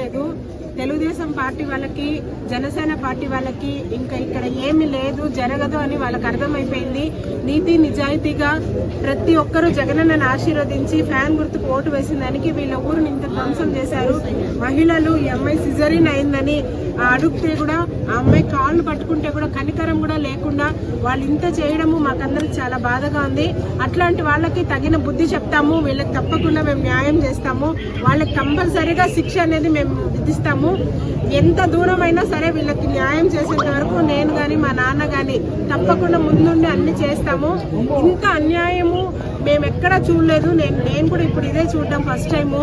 లేదు. తెలుగుదేశం పార్టీ వాళ్ళకి జనసేన పార్టీ వాళ్ళకి ఇంకా ఇక్కడ ఏమి లేదు జరగదు అని వాళ్ళకి అర్థమైపోయింది. నీతి నిజాయితీగా ప్రతి ఒక్కరూ జగనన్నను ఆశీర్వదించి ఫ్యాన్ గుర్తుకు ఓటు వేసిన దానికి వీళ్ళ ఊరిని ఇంత ధ్వంసం చేశారు. మహిళలు ఈ అమ్మాయి సిజరీన్ అయిందని ఆ అడిగితే కూడా ఆ అమ్మాయి కాళ్ళు పట్టుకుంటే కూడా కనికరం కూడా లేకుండా వాళ్ళు ఇంత చేయడము మాకందరికి చాలా బాధగా ఉంది. అట్లాంటి వాళ్ళకి తగిన బుద్ధి చెప్తాము వీళ్ళకి తప్పకుండా మేము న్యాయం చేస్తాము వాళ్ళకి కంపల్సరీగా శిక్ష అనేది మేము విధిస్తాము. ఎంత దూరమైనా సరే వీళ్ళకి న్యాయం చేసేంత వరకు నేను కానీ మా నాన్న కానీ తప్పకుండా ముందుండి అన్ని చేస్తాము. ఇంత అన్యాయము మేము ఎక్కడా చూడలేదు. నేను నేను కూడా ఇప్పుడు ఇదే చూడడం ఫస్ట్ టైము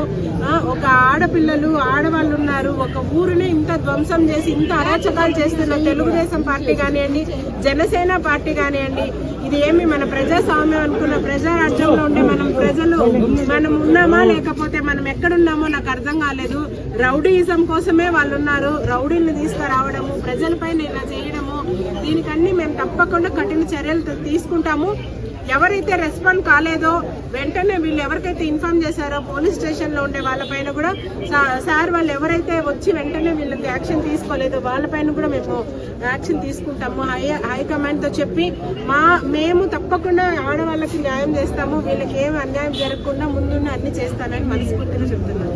ఒక ఆడపిల్లలు ఆడవాళ్ళు ఉన్నారు. ఒక ఊరిని ఇంత ధ్వంసం చేసి ఇంత అరాచకాలు చేస్తున్న తెలుగుదేశం పార్టీ కానివ్వండి జనసేన పార్టీ కానివ్వండి ఇది ఏమి మన ప్రజాస్వామ్యం అనుకున్న ప్రజారాజ్యంలో ఉండే మనం ప్రజలు మనం ఉన్నామా లేకపోతే మనం ఎక్కడున్నామో నాకు అర్థం కాలేదు. రౌడీయిజం కోసమే వాళ్ళు ఉన్నారు. రౌడీని తీసుకురావడము ప్రజలపైన ఇలా చేయడము దీనికన్నీ మేము తప్పకుండా కఠిన చర్యలు తీసుకుంటాము. ఎవరైతే రెస్పాండ్ కాలేదో వెంటనే వీళ్ళు ఎవరికైతే ఇన్ఫార్మ్ చేశారో పోలీస్ స్టేషన్లో ఉండే వాళ్ళపైన కూడా సా- సార్ వాళ్ళు ఎవరైతే వచ్చి వెంటనే వీళ్ళకి యాక్షన్ తీసుకోలేదో వాళ్ళపైన కూడా మేము యాక్షన్ తీసుకుంటాము. హై హైకమాండ్తో చెప్పి మా మేము తప్పకుండా ఆడవాళ్ళకి న్యాయం చేస్తాము. వీళ్ళకి ఏం అన్యాయం జరగకుండా ముందున్న అన్ని చేస్తానని మనస్ఫూర్తిగా చెప్తున్నాను.